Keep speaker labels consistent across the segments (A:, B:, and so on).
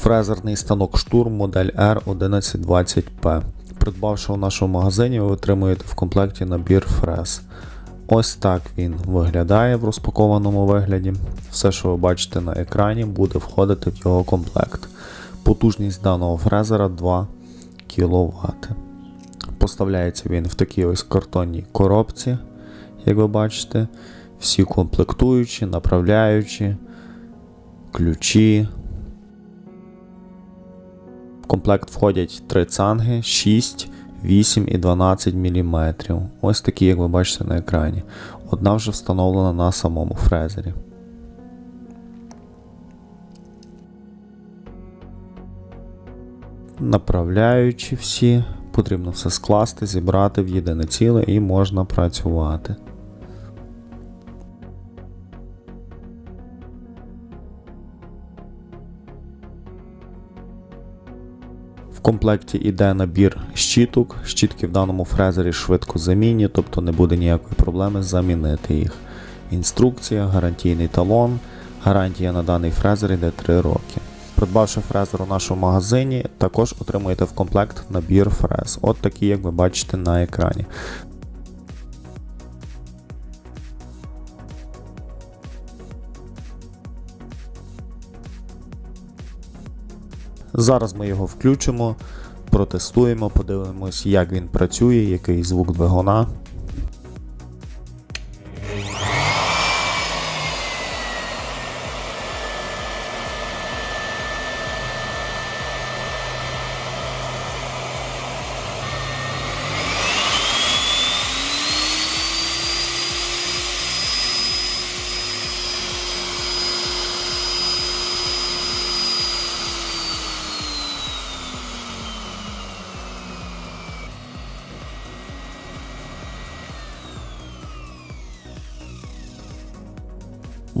A: Фрезерний станок штурм модель R1120P. Придбавши у нашому магазині, ви отримуєте в комплекті набір фрез. Ось так він виглядає в розпакованому вигляді. Все, що ви бачите на екрані, буде входити в його комплект. Потужність даного фрезера 2 кВт. Поставляється він в такій ось картонній коробці, як ви бачите. Всі комплектуючі, направляючі, ключі. Комплект входять 3 цанги, 6, 8 і 12 мм. Ось такі, як ви бачите на екрані. Одна вже встановлена на самому фрезері. Направляючи всі, потрібно все скласти, зібрати в єдине ціле і можна працювати. В комплекті йде набір щіток. Щітки в даному фрезері швидко замінні, тобто не буде ніякої проблеми замінити їх. Інструкція, гарантійний талон. Гарантія на даний фрезер йде 3 роки. Придбавши фрезер у нашому магазині, також отримуєте в комплект набір фрез. От такий, як ви бачите на екрані. Зараз ми його включимо, протестуємо, подивимось, як він працює, який звук двигуна.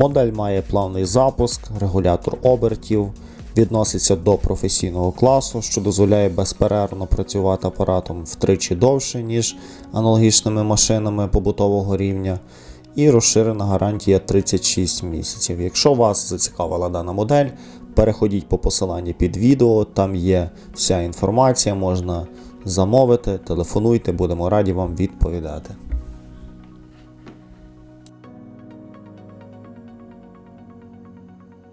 A: Модель має плавний запуск, регулятор обертів, відноситься до професійного класу, що дозволяє безперервно працювати апаратом втричі довше, ніж аналогічними машинами побутового рівня. І розширена гарантія 36 місяців. Якщо вас зацікавила дана модель, переходіть по посиланні під відео, там є вся інформація, можна замовити, телефонуйте, будемо раді вам відповідати.